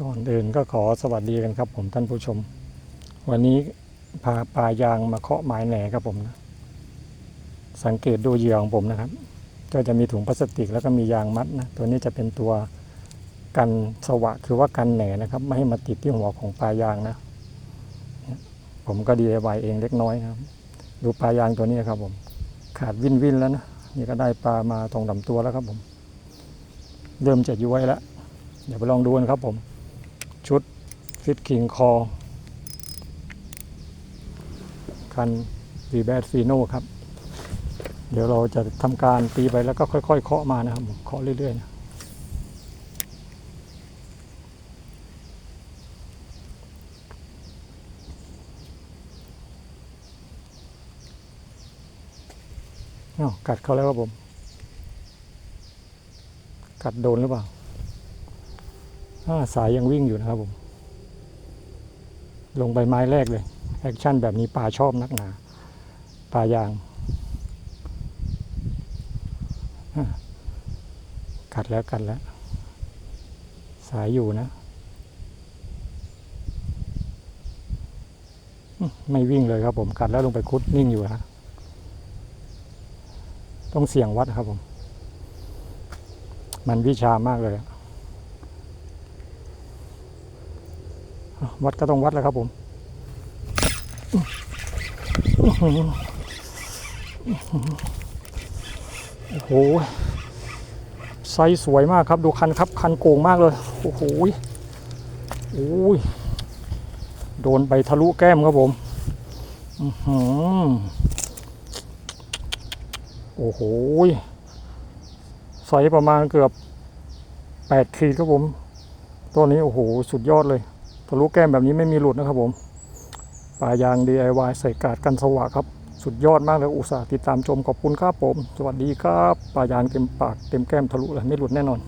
ก่อนอื่นก็ขอสวัสดีกันครับ ผมท่านผู้ชม วันนี้พาปลายางมาเคาะไม้แหนครับผมนะ สังเกตดูเหยื่อของผมนะครับ ก็จะมีถุงพลาสติกแล้วก็มียางมัดนะ ตัวนี้จะเป็นตัวกันสวะคือว่ากันแหนนะครับ ไม่ให้มาติดที่หัวของปลายางนะ ผมก็ DIY เองเล็กน้อยนะครับ ดูปลายางตัวนี้ครับผม ขาดวินวินแล้วนะ นี่ก็ได้ปลามาตรงลำตัวแล้วครับผม เริ่มจะย้วยแล้วเดี๋ยวไปลองดูกันครับผม ชุดฟิตคิงคอ คันวีแบดฟีโน่ครับ เดี๋ยวเราจะทำการตีไปแล้วก็ค่อยๆ เคาะมานะครับเคาะเรื่อยๆนะอ้าวกัดเขาแล้วครับผม กัดโดนหรือเปล่า สายยังวิ่งอยู่นะครับผม ลงใบไม้แรกเลย แอคชั่นแบบนี้ปลาชอบนักหนาปลายาง กัดแล้วกัดแล้ว สายอยู่นะ ไม่วิ่งเลยครับผมกัดแล้วลงไปคุดนิ่งอยู่นะต้องเสี่ยงวัดครับผม มันวิชามากเลยอะ วัดก็ต้องวัดแล้วครับผมโอ้โหไซส์สวยมากครับดูคันครับ คันโก่งมากเลย โอ้โหโอ้ยโดนไปทะลุแก้มครับผมอื้อหือโอ้โหไซส์ประมาณเกือบแปดขีดครับผม ตัวนี้โอ้โห สุดยอดเลย ทะลุแก้มแบบนี้ไม่มีหลุดนะครับผมปลายาง DIY ใส่กาดกันสว่าครับ สุดยอดมากเลยอุตส่าห์ติดตามชมขอบคุณครับผม สวัสดีครับปลายางเต็มปากเต็มแก้มทะลุเลยไม่หลุดแน่นอน